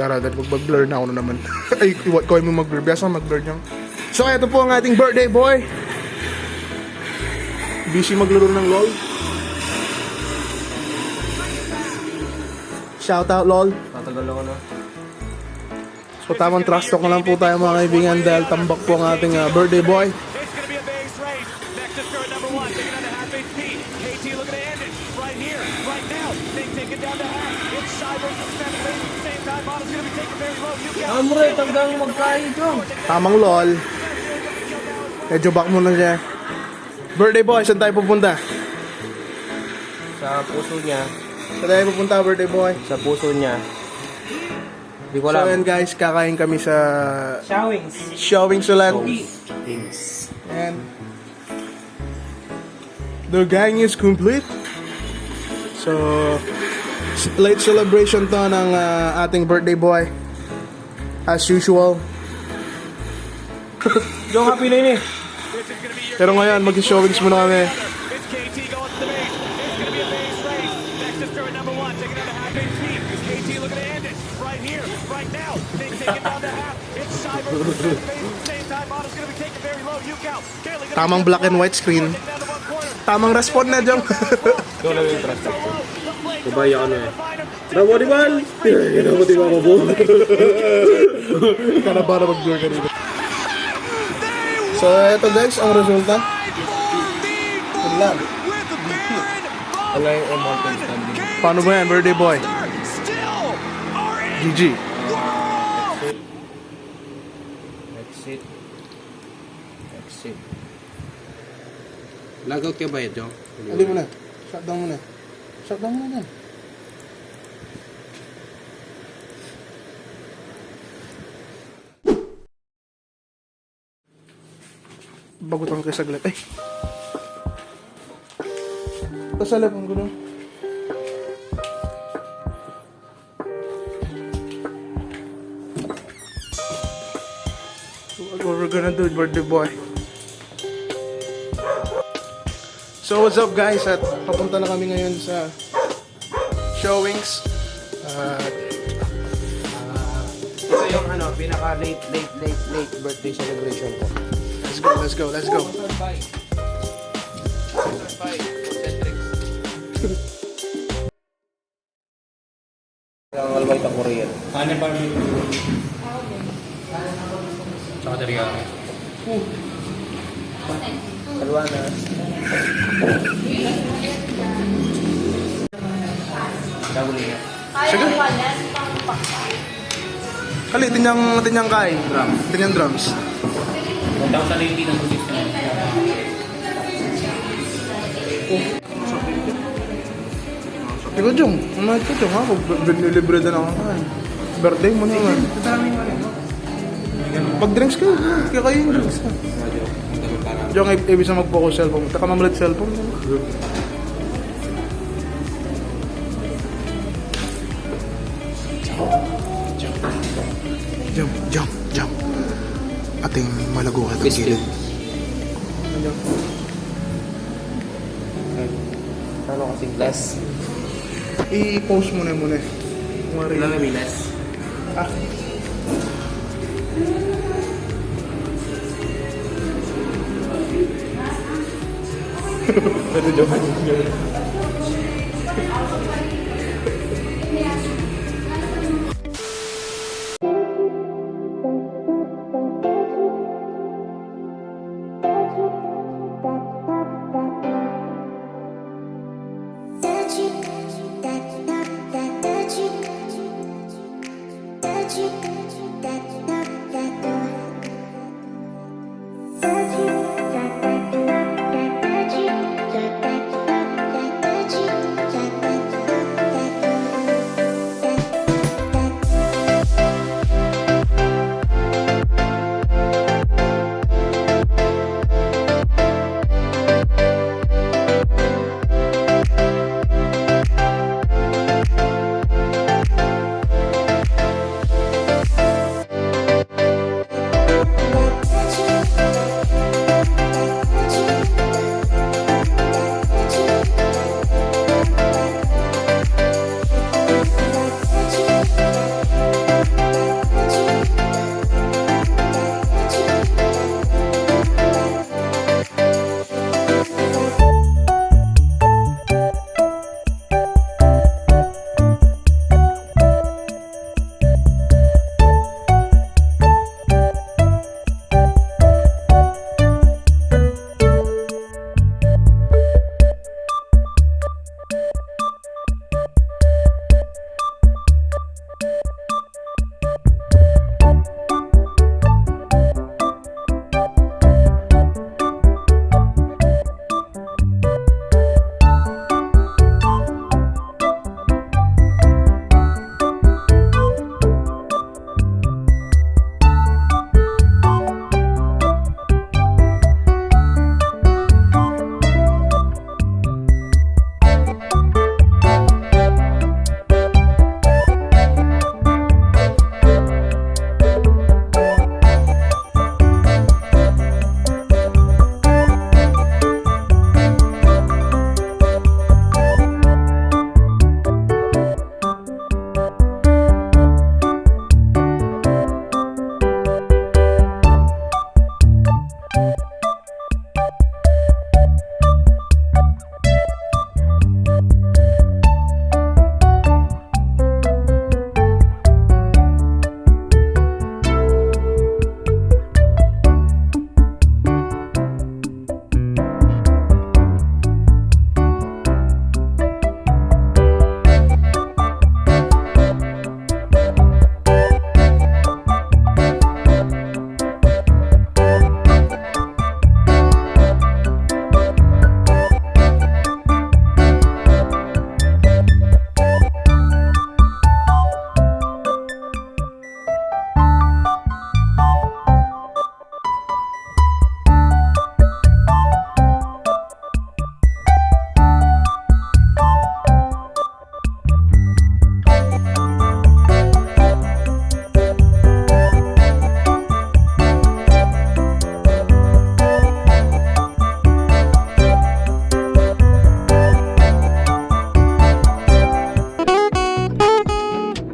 Daradan, mag-blur na ako na naman. Ay, iwat ko mo mag-blur. Biasa mag-blur niya. So, ito po ang ating birthday boy. Busy maglaro ng LOL. Shout out LOL. Tatagal ako na. So, tamang trust talk na lang po tayo mga kaibigan dahil tambak po ang ating ah, birthday boy. KT looking to end it right here, right now. Thing taken down to half. It's Cyber from Amre, tanggang magkain ko. Tamang LOL. Medyo back muna siya. Birthday boy, saan tayo pupunta? Sa puso niya. Saan tayo pupunta, birthday boy? Sa puso niya. Hindi ko So alam. yan guys, kakain kami sa Showings. showing sulat. Things. And the gang is complete. So, late celebration to ng ah, ating birthday boy. As usual. Yung happy na yun eh. Pero ngayon, mag-showings muna kami. Tamang black and white screen. Tamang respond na lang yung ka na eh. Ba? Ginamo, di ba ako po? Kana para mag-blur ka dito. So, eto guys, ang resulta. Yun lang. Wala yung immortal standing. Paano ba yan, birthday boy? GG. Exit. Exit. Lagaw kayo ba Jong? Ali mo na. Shutdown mo na. Shutdown mo na dyan. Bagutan kayo saglit. Ay! Ito sa lapang ko lang. What we're gonna do, birthday boy. So what's up guys at papunta na kami ngayon sa showings. At Ito yung ano, pinaka late, late, late, late birthday celebration ko. let's go, let's go, let's go. Ang alway ta Korean. Ano pa rin? Tsaka teriyaki. Kalwa na. Daguli na. Sige. Kali, tinyang, tinyang kai. Drum. Tinyang drums. 1,080 ng system. Ikaw, Jong. Ano ito, Jong, ha? Binilibre na ako kain. Birthday mo naman. Pag-drinks kayo. Kaya kayo yung drinks. ha? Jong, i- ibig sa mag-focus cellphone. Taka mamalit cellphone. Jump, jump, jump. Ating malago ka ng gilid. Ano kasing less? I-post muna. Kumari. Ilan kami less? Ah. 그래도 좀